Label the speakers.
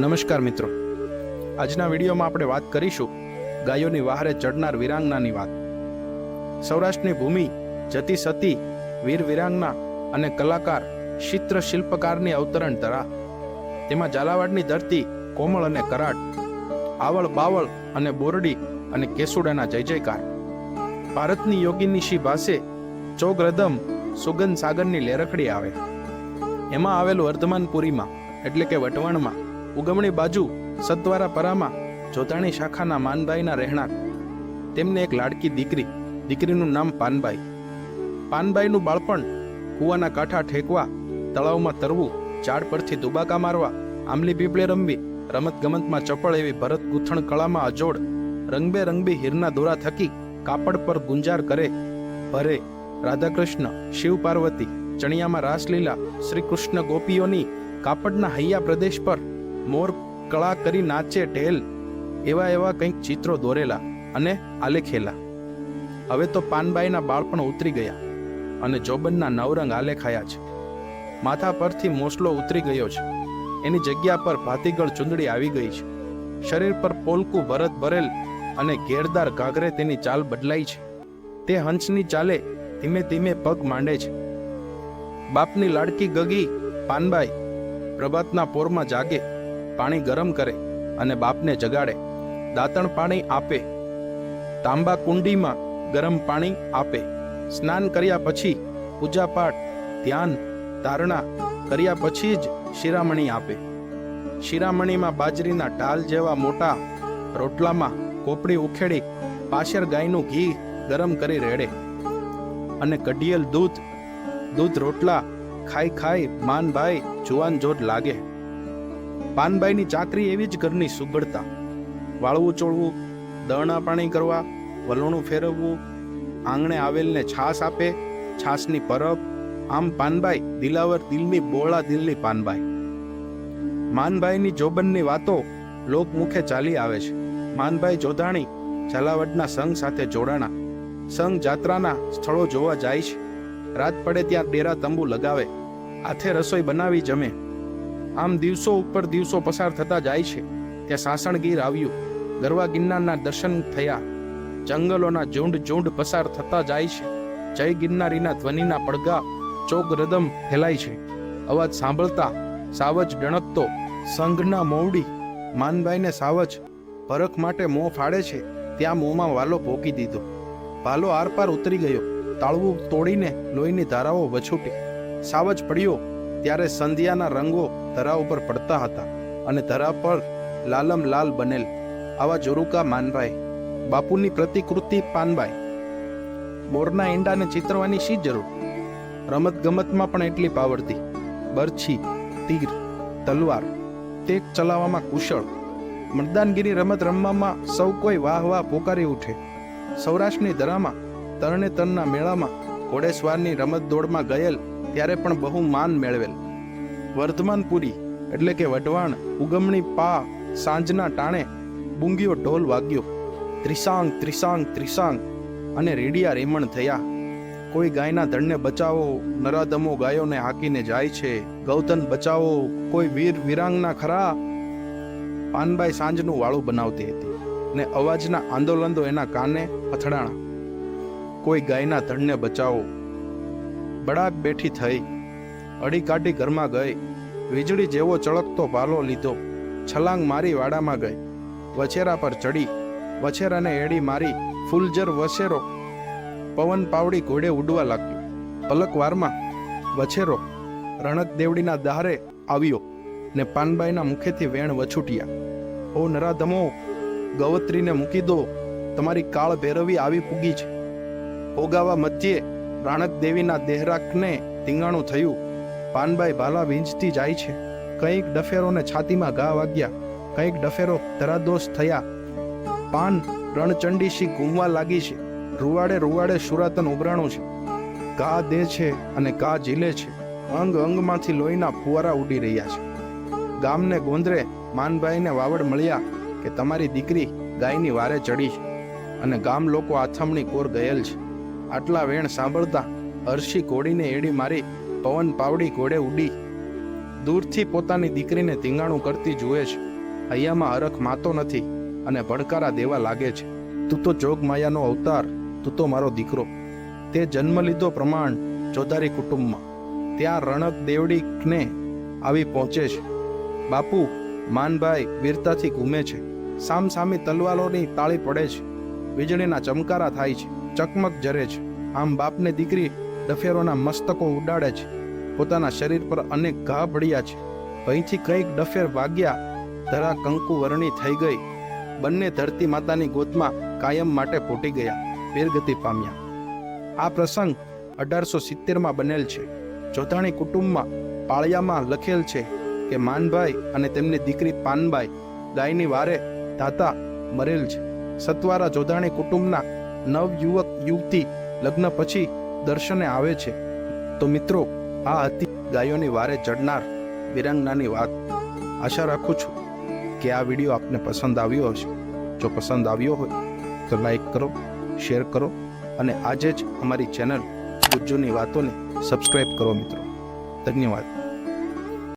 Speaker 1: નમસ્કાર મિત્રો. આજના વિડીયોમાં આપણે વાત કરીશું ગાયોની વહારે ચડનાર વિરાંગનાની વાત. સૌરાષ્ટ્રની ભૂમિ, જતી સતી, વીર વિરાંગના અને કલાકાર, ચિત્ર શિલ્પકારની અવતરણ ધરા. તેમાં ઝાલાવાડની ધરતી, કોમળ અને કરાટ, આવળ બાવળ અને બોરડી અને કેસુડાના જય જયકાર. ભારતની યોગીની શી ભાષે ચોગ સુગંધ સાગરની લેરખડી આવે. એમાં આવેલું વર્ધમાનપુરીમાં એટલે કે વટવણમાં ઉગમણી બાજુ સતવારા પરામાં જોતાણી શાખાના માનબાઈના રહેણાંક. તેમને એક લાડકી દીકરી, દીકરીનું નામ પાનબાઈ. પાનબાઈનું બાળપણ કૂવાના કાંઠા ઠેકવા, તળાવમાં તરવું, ઝાડ પરથી દુબાકા મારવા, આંબલી પીપળે રમવી, રમતગમતમાં ચપળ એવી ભરત ગૂંથણ કળામાં અજોડ રંગબેરંગબી હીરના દોરા થકી કાપડ પર ગુંજાર કરે. ભરે રાધાકૃષ્ણ, શિવ પાર્વતી, ચણિયામાં રાસલીલા શ્રી કૃષ્ણ ગોપીઓની કાપડના હૈયા પ્રદેશ પર મોર કળા કરી નાચે ઢેલ, એવા એવા કંઈક ચિત્રો દોરેલા અને આલેખેલા. હવે તો પાનબાઈના બાળપણ ઉતરી ગયા અને જોબનના નવરંગ આલેખાયા છે. માથા પરથી મોસલો ઉતરી ગયો છે. એની જગ્યા પર ભાતીગળ ચુંદડી આવી ગઈ છે. શરીર પર પોલકું ભરત ભરેલ અને ઘેરદાર ઘાઘરે તેની ચાલ બદલાઈ છે. તે હંસની ચાલે ધીમે ધીમે પગ માંડે છે. બાપની લાડકી ગગી પાનબાઈ પ્રભાતના પોરમાં જાગે પાણી ગરમ કરે અને બાપને જગાડે. દાંતણ પાણી આપે. તાંબા કુંડીમાં ગરમ પાણી આપે. સ્નાન કર્યા પછી પૂજાપાઠ ધ્યાન ધારણા કર્યા પછી જ શિરામણી આપે. શિરામણીમાં બાજરીના ઢાલ જેવા મોટા રોટલામાં કોપડી ઉખેડી પાછળ ગાયનું ઘી ગરમ કરી રેડે. અને કઢિયેલ દૂધ દૂધ રોટલા ખાઈ ખાઈ માનભાઈ જુવાન જોર લાગે. પાનબાઈની ચાકરી એવી જ ઘરની સુગડતા. વાળવું ચોળવું દળના પાણી કરવા, વલણું ફેરવવું, આંગણે આવેલને છાસ આપે છાસની પરબ. આમ પાનબાઈ દિલાવર દિલની બોળા દિલની પાનબાઈ. માનભાઈની જોબનની વાતો લોકમુખે ચાલી આવે છે. માનભાઈ જોધાણી ઝાલાવડના સંઘ સાથે જોડાણા. સંઘ જાત્રાના સ્થળો જોવા જાય છે. રાત પડે ત્યાં ડેરા તંબુ લગાવે. હાથે રસોઈ બનાવી જમે. આમ દિવસો ઉપર દિવસો પસાર થતા જાય છે. ત્યાં સાસણગીર આવ્યું. ગરવા ગિરનારના દર્શન થયા. જંગલોના ઝુંડ ઝુંડ પસાર થતા જાય છે. જય ગિરનારીના ધ્વનિના પડઘા ચોક રદમ ફેલાય છે. અવાજ સાંભળતા સાવજ ડણકતો સંઘના મોવડી માનભાઈને સાવજ પરખ માટે મોં ફાડે છે. ત્યાં મોંમાં વાલો ભોકી દીધો. ભાલો આરપાર ઉતરી ગયો. તાળવું તોડીને લોહીની ધારાઓ વછૂટી. સાવજ પડ્યો. ત્યારે સંધ્યાના રંગો ધરા ઉપર પડતા હતા અને ધરા પર લાલમ લાલ બનેલ. આવા જોરુકા માનભાઈ બાપુની પ્રતિકૃતિ પાનભાઈ મોરના ઈંડાને ચિતરવાની શી જરૂર? રમત ગમતમાં પણ એટલી પાવડતી બરછી, તીર, તલવાર ટેક ચલાવવામાં કુશળ. મતદાનગીરી રમત રમવામાં સૌ કોઈ વાહ વાહ પોકારી ઉઠે. સૌરાષ્ટ્રની ધરામાં તરણે તરના મેળામાં, ઘોડેસવારની રમત દોડમાં ગયેલ ત્યારે પણ બહુ માન મેળવેલ. વર્ધમાનપુરી એટલે કે વઢવાણ, ઉગમણી પા, સાંજના ટાણે બુંગીઓ ઢોલ વાગ્યો. ત્રિસાંગ ત્રિસાંગ ત્રિસાંગ અને રેડિયા રેમણ થયા. કોઈ ગાયના ધણને બચાવો, નરાધમો ગાયોને હાકીને જાય છે. ગૌતન બચાવો, કોઈ વીર વિરાંગના ખરા? પાનબાઈ સાંજનું વાળું બનાવતી હતી ને અવાજના આંદોલનો એના કાને અથડાણા. કોઈ ગાયના ધણને બચાવો બળાક બેઠી થઈ. અડી કાઢી ઘરમાં ગઈ. વીજળી જેવો ચળકતો પાલો લીધો. છલાંગ મારી વાડામાં ગઈ. વછેરા પર ચડી. વછેરાને એડી મારી ફૂલજર વછેરો. પવન પાવડી ઘોડે ઉડવા લાગ્યો. પલકવારમાં વછેરો રણક દેવડીના દહારે આવ્યો ને પાનબાઈના મુખેથી વેણ વછૂટ્યા. ઓ નરાધમો, ગવત્રીને મૂકી દો. તમારી કાળ ભેરવી આવી પૂગી છે. ભોગાવા મધ્યે રાણક દેવીના દેહરાકને ટીંગાણું થયું. પાનબાઈ ભાલા વીંજતી જાય છે. કંઈક ડફેરોને છાતીમાં ઘા વાગ્યા. કંઈક ડફેરો ધરાદોષ થયા. પાન રણચંડીશી ઘૂમવા લાગી છે. રૂવાડે રૂવાડે સુરાતન ઉભરાણું છે. ઘા દે છે અને ઘા ઝીલે છે. અંગ અંગમાંથી લોહીના ફુવારા ઉડી રહ્યા છે. ગામને ગોંદરે માનભાઈને વાવડ મળ્યા કે તમારી દીકરી ગાયની વારે ચડી છે. અને ગામ લોકો આથમણી કોર ગયેલ છે. આટલા વેણ સાંભળતા હર્ષી ઘોડીને એડી મારી, પવન પાવડી ઘોડે ઉડી. દૂરથી પોતાની દીકરીને ધીંગાણું કરતી જુએ છે. હૈયામાં હરખ માતો નથી અને ભડકારા દેવા લાગે છે. તું તો જોગ માયાનો અવતાર, તું તો મારો દીકરો. તે જન્મ લીધો પ્રમાણ ચોધારી કુટુંબમાં. ત્યાં રણક દેવડીને આવી પહોંચે છે. બાપુ, માનભાઈ વીરતાથી ઘૂમે છે. સામસામી તલવારોની તાળી પડે છે. વીજળીના ચમકારા થાય છે. ચકમક જરે છે. આમ બાપને દીકરી ડફેરોના મસ્તકો ઉડાડે છે. પોતાના શરીર પર અનેક ઘા પડ્યા છે. અહીંથી કંઈક ડફેર વાગ્યા, ધરા કંકુ વરણી થઈ ગઈ. બંને ધરતી માતાની ગોતમાં કાયમ માટે ફૂટી ગયા, વીરગતિ પામ્યા. આ પ્રસંગ અઢારસો સિત્તેરમાં બનેલ છે. જોધાણી કુટુંબમાં પાળિયામાં લખેલ છે કે માનભાઈ અને તેમની દીકરી પાનબાઈ, ગાયની વારે ધાતા મરેલ છે. સતવારા જોધાણી કુટુંબના નવ યુવક યુવતી લગ્ન પછી દર્શને આવે છે. તો મિત્રો, આ હતી ગાયોની વારે ચડનાર વિરાંગનાની વાત. આશા રાખું છું કે આ વીડિયો આપને પસંદ આવ્યો હશે. જો પસંદ આવ્યો હોય તો લાઈક કરો, શેર કરો અને આજે જ અમારી ચેનલ ગુજ્જુની વાતોને સબસ્ક્રાઈબ કરો મિત્રો. ધન્યવાદ.